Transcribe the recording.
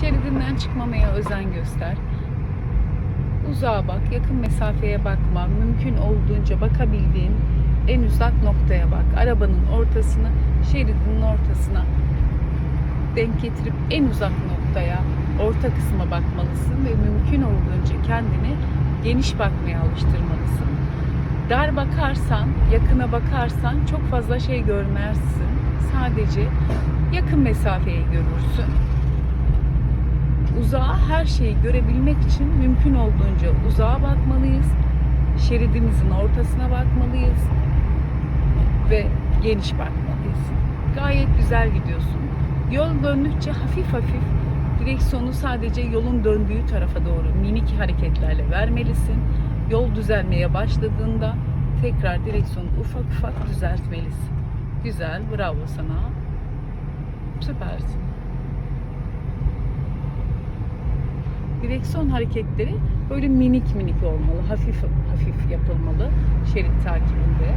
Şeridinden çıkmamaya özen göster. Uzağa bak, yakın mesafeye bakma. Mümkün olduğunca bakabildiğin en uzak noktaya bak. Arabanın ortasına, şeridinin ortasına denk getirip en uzak noktaya, orta kısma bakmalısın ve mümkün olduğunca kendini geniş bakmaya alıştırmalısın. Dar bakarsan, yakına bakarsan çok fazla şey görmezsin. Sadece yakın mesafeyi görürsün. Uzağa her şeyi görebilmek için mümkün olduğunca uzağa bakmalıyız. Şeridimizin ortasına bakmalıyız ve geniş bakmalıyız. Gayet güzel gidiyorsun. Yol döndükçe hafif hafif direksiyonu sadece yolun döndüğü tarafa doğru minik hareketlerle vermelisin. Yol düzelmeye başladığında tekrar direksiyonu ufak ufak düzeltmelisin. Güzel, bravo sana. Süpersin. Direksiyon hareketleri böyle minik minik olmalı, hafif hafif yapılmalı şerit takibinde.